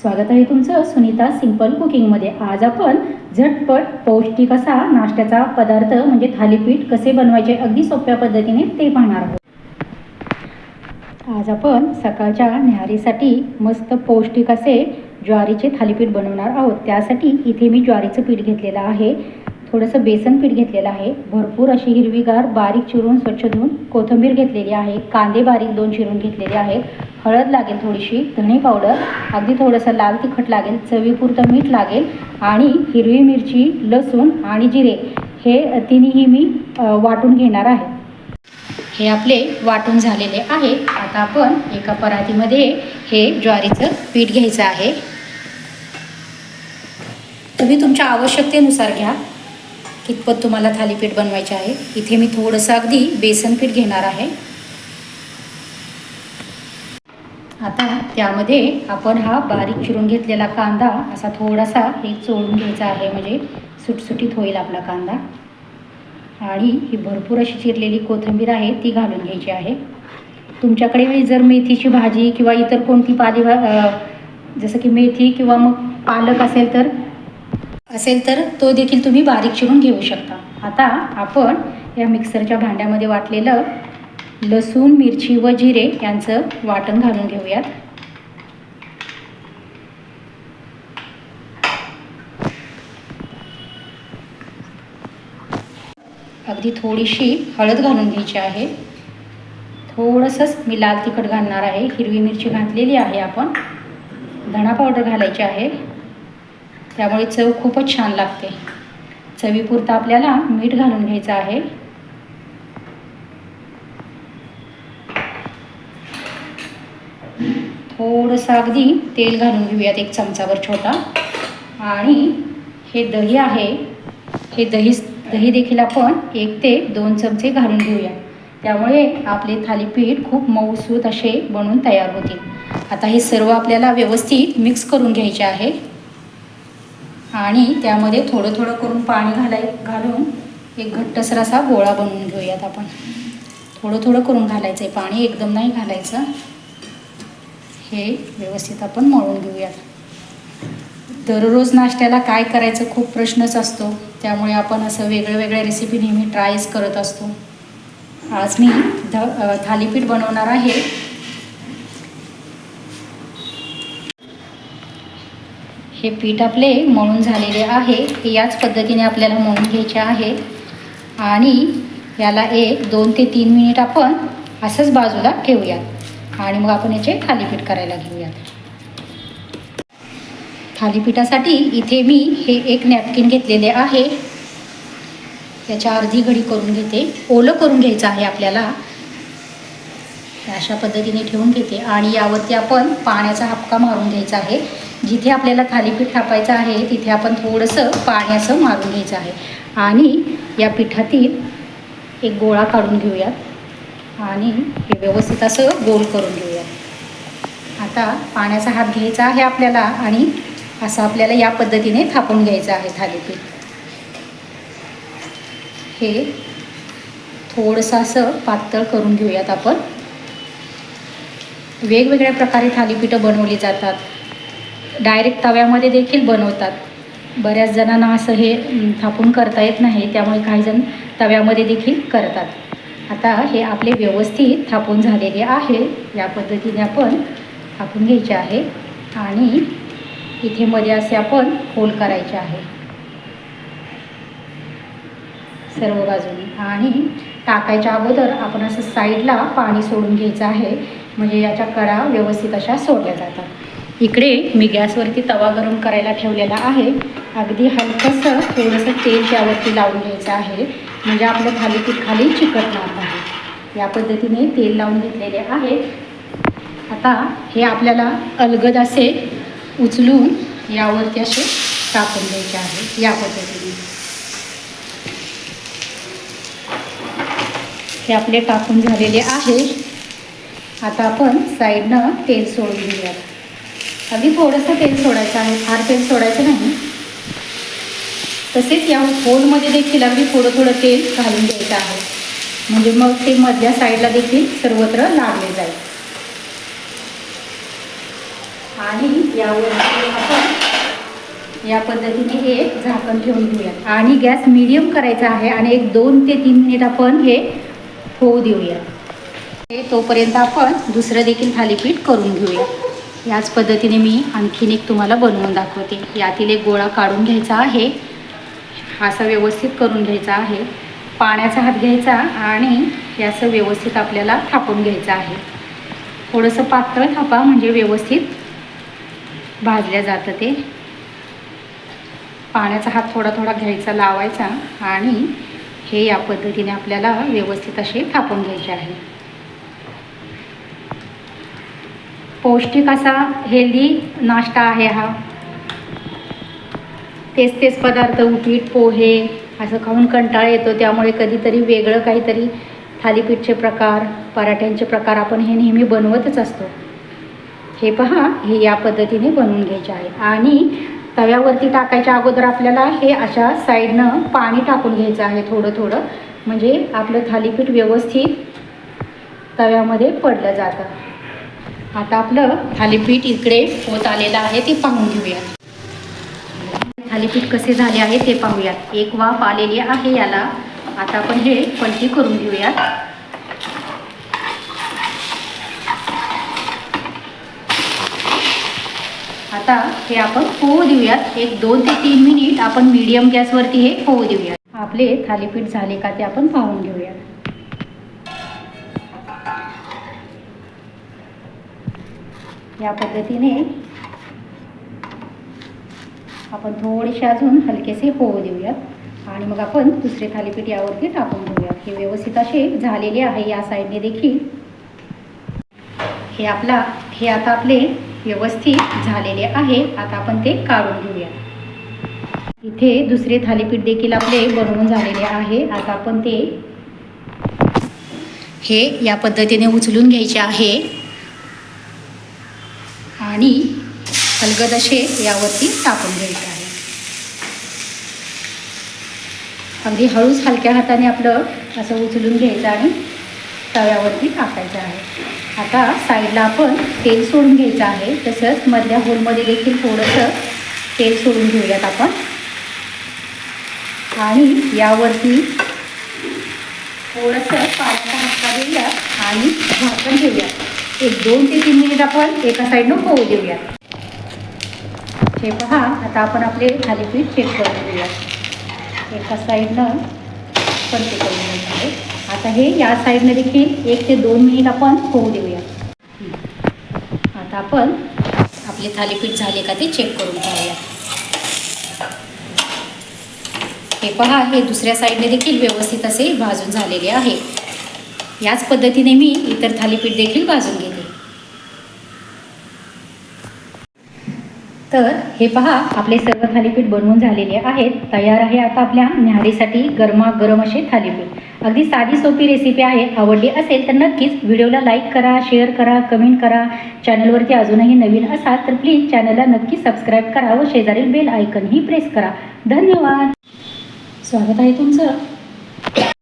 स्वागत आहे तुमचं सुनीता सिंपल कुकिंगमध्ये. आज आपण झटपट पौष्टिक असा नाश्त्याचा पदार्थ म्हणजे थालीपीठ कसे बनवायचे अगदी सोप्या पद्धतीने ते पाहणार आहोत. आज आपण सकाळच्या न्याहारीसाठी मस्त पौष्टिक असे ज्वारीचे थालीपीठ बनवणार आहोत. त्यासाठी इथे मी ज्वारीचं पीठ घेतलेलं आहे. थोडंसं बेसन पीठ घेतलेलं आहे. भरपूर अशी हिरवीगार बारीक चिरून स्वच्छ धुवून कोथिंबीर घेतलेली आहे. कांदे बारीक दोन चिरून घेतलेले आहेत. हळद लागेल थोडीशी धणे पावडर अगदी थोडंसं लाल तिखट लागेल चवीपुरतं मीठ लागेल आणि हिरवी मिरची लसूण आणि जिरे हे तिन्ही मी वाटून घेणार आहे. हे आपले वाटून झालेले आहे. आता आपण एका परातीमध्ये हे ज्वारीचं पीठ घ्यायचं आहे. तुम्ही तुमच्या आवश्यकतेनुसार घ्या. कितपत तुम्हाला थालीपीठ बनवायचे आहे. इथे मी थोडंसं अगदी बेसन पीठ घेणार आहे. आता त्यामध्ये आपण हा बारीक चिरून घेतलेला कांदा असा थोडासा हे चोळून घ्यायचा आहे म्हणजे सुटसुटीत होईल आपला कांदा. आणि ही भरपूर अशी चिरलेली कोथिंबीर आहे ती घालून घ्यायची आहे. तुमच्याकडे जर मेथीची भाजी किंवा इतर कोणती पालेभा जसं की मेथी किंवा मग पालक असेल तर असेल तर तो देखील तुम्ही बारीक चिरून घेऊ शकता. आता आपण या मिक्सरच्या भांड्यामध्ये वाटलेलं लसूण मिरची व जिरे यांचं वाटण घालून घेऊयात. अगदी थोडीशी हळद घालून घ्यायची आहे. थोडंसंच मी लाल तिखट घालणार आहे. हिरवी मिरची घातलेली आहे आपण. धणा पावडर घालायची आहे. त्यामुळे चव खूपच छान लागते. चवीपुरतं आपल्याला मीठ घालून घ्यायचं आहे. थोडंसं अगदी तेल घालून घेऊयात एक चमचाभर छोटा. आणि हे दही आहे हे दही दही देखील आपण एक ते दोन चमचे घालून घेऊया. त्यामुळे आपले थालीपीठ खूप मऊसूत असे बनून तयार होतील आता हे सर्व आपल्याला व्यवस्थित मिक्स करून घ्यायचे आहे. आणि त्यामध्ये थोडं थोडं करून पाणी घालाय घालून एक घट्टसर असा गोळा बनवून घेऊयात आपण. थोडं थोडं करून घालायचं आहे पाणी एकदम नाही घालायचं. हे व्यवस्थित आपण मळून घेऊयात. दररोज नाश्त्याला काय करायचं खूप प्रश्नच असतो. त्यामुळे आपण असं वेगळ्या वेगळ्या रेसिपी नेहमी ट्रायच करत असतो. आज मी ध थालीपीठ बनवणार आहे. हे पीठ आपले मळून झालेले आहे. हे याच पद्धतीने आपल्याला मळून घ्यायचे आहे. आणि याला एक दोन ते तीन मिनिट आपण असंच बाजूला ठेवूयात. आणि मग आपण याचे थालीपीठ करायला घेऊयात. थालीपीठासाठी इथे मी हे एक नॅपकिन घेतलेले आहे. याच्या अर्धी घडी करून घेते. ओलं करून घ्यायचं आहे आपल्याला. अशा पद्धतीने ठेवून घेते. आणि यावरती आपण पाण्याचा हपका मारून घ्यायचा आहे. जिथे आपल्याला थालीपीठ थापायचं आहे तिथे आपण थोडंसं पाण्याचं मारून घ्यायचं आहे. आणि या पिठातील एक गोळा काढून घेऊयात. आणि हे व्यवस्थित असं गोल करून घेऊयात आता पाण्याचा हात घ्यायचा आहे आपल्याला आणि असं आपल्याला या पद्धतीने थापून घ्यायचं आहे थालीपीठ. हे थोडंसं असं पातळ करून घेऊयात आपण. वेगवेगळ्या प्रकारे थालीपीठं बनवली जातात. डायरेक्ट तव्यामध्ये देखील बनवतात. बऱ्याच जणांना असं हे थापून करता येत नाही त्यामुळे काही जण तव्यामध्ये देखील करतात. आता हे आपले व्यवस्थित थापून झालेले आहे. या पद्धतीने आपण थापून घ्यायचे आहे आणि इथे मध्ये असे आपण होल करायचे आहे. सर्व बाजूनी. आणि टाकायच्या अगोदर आपण असं साईडला पाणी सोडून घ्यायचं आहे. म्हणजे याच्या कडा व्यवस्थित अशा सोडल्या जातात. इकडे मी गॅसवरती तवा गरम करायला ठेवलेला आहे. अगदी हलकंसं थोडंसं तेल त्यावरती लावून घ्यायचं आहे. म्हणजे आपलं थालीपीठ खाली चिकटणार नाही या पद्धतीने तेल लावून घेतलेले आहे. आता हे आपल्याला अलगद असे उचलून यावरती असे टाकून द्यायचे आहे. या पद्धतीने. हे आपले टाकून झालेले आहे. आता आपण साईडनं तेल सोडून घेऊयात. अगदी थोडंसं तेल सोडायचं आहे. फार तेल सोडायचं नाही. तसेच या होलमध्ये देखील अगदी थोडं थोडं तेल घालून द्यायचं आहे. म्हणजे मग ते मधल्या साईडला देखील सर्वत्र लागले जाईल. आणि यावरती आपण या पद्धतीने हे झाकण ठेवून घेऊयात. आणि गॅस मिडियम करायचा आहे आणि एक दोन ते तीन मिनिट आपण हे होऊ देऊयात. हे तोपर्यंत आपण दुसरं देखील थालीपीठ करून घेऊया. याच पद्धतीने मी आणखीन एक तुम्हाला बनवून दाखवते. यातील एक गोळा काढून घ्यायचा आहे. असा व्यवस्थित करून घ्यायचा आहे. पाण्याचा हात घ्यायचा आणि हे असं व्यवस्थित आपल्याला थापून घ्यायचं आहे. थोडंसं पातळ थापा म्हणजे व्यवस्थित भाजल्या जातं ते. पाण्याचा हात थोडा थोडा घ्यायचा लावायचा आणि हे या पद्धतीने आपल्याला व्यवस्थित असे थापून घ्यायचे आहे. पौष्टिक असा हेल्दी नाश्ता आहे हा. तेच तेच पदार्थ उपीट पोहे असं खाऊन कंटाळा येतो. त्यामुळे कधीतरी वेगळं काहीतरी थालीपीठचे प्रकार पराठ्यांचे प्रकार आपण हे नेहमी बनवतच असतो. हे पहा हे या पद्धतीने बनवून घ्यायचे आहे. आणि तव्यावरती टाकायच्या अगोदर आपल्याला हे अशा साईडनं पाणी टाकून घ्यायचं आहे थोडं थोडं. म्हणजे आपलं थालीपीठ व्यवस्थित तव्यामध्ये पडलं जातं. आता आपलं थालीपीठ इकडे होत आलेलं आहे ते पाहून घेऊया थालीपीठ कसे झाले आहे ते पाहूयात. एक वाफ आलेली आहे याला. आता आपण हे पलटी करून घेऊयात. आता हे आपण पोहू देऊयात. एक दोन ते तीन मिनिट आपण मीडियम गॅसवरती हे पोहू देऊयात. आपले थालीपीठ झाले का ते आपण पाहून घेऊयात. या पद्धतीने आपण थोडेसे अजून हलकेसे होऊ देऊयात. आणि मग आपण दुसरे थालीपीठ यावरती टाकून देऊयात. हे व्यवस्थित असे झालेले आहे या साईडने देखील. हे आपला हे आता आपले व्यवस्थित झालेले आहे. आता आपण ते काढून घेऊया इथे दुसरे थालीपीठ देखील आपले बनवून झालेले आहे. आता आपण ते हे या पद्धतीने उचलून घ्यायचे आहे. आणि हलगद असे यावरती टाकून घ्यायचे आहे. अगदी हळूच हलक्या हाताने आपलं असं उचलून घ्यायचं आणि तव्यावरती टाकायचं आहे. आता साईडला आपण तेल सोडून घ्यायचं आहे. तसंच मधल्या होलमध्ये देखील थोडंसं तेल सोडून घेऊयात आपण. आणि यावरती थोडंसं पाण्याचा हातका देऊया आणि झाकण ठेवूयात. एक दोन ते तीन मिनिट आपण एका साईडनं होऊ देऊया हे पहा आता आपण आपले थालीपीठ चेक करून घेऊया. एका साईडनं पण ते करून आहे आता हे या साईडने देखील एक ते दोन मिनिट आपण होऊ देऊया. आता आपण आपले थालीपीठ झाले का ते चेक करून पाहूया. हे पहा हे दुसऱ्या साईडने देखील व्यवस्थित असे भाजून झालेले आहे. याच पद्धतीने मी इतर थालीपीठ देखील भाजून घेते. तर हे पहा आपले सर्व थालीपीठ बनवून झालेले आहेत. तयार आहे आता आपल्या न्याहारीसाठी गरमागरम असे थालीपीठ. अगदी साधी सोपी रेसिपी आहे. आवडली असेल तर नक्कीच व्हिडिओला लाईक करा शेअर करा कमेंट करा. चॅनलवरती अजूनही नवीन असाल तर प्लीज चॅनलला नक्की सबस्क्राईब करा व शेजारील बेल आयकनही प्रेस करा. धन्यवाद. स्वागत आहे तुमचं.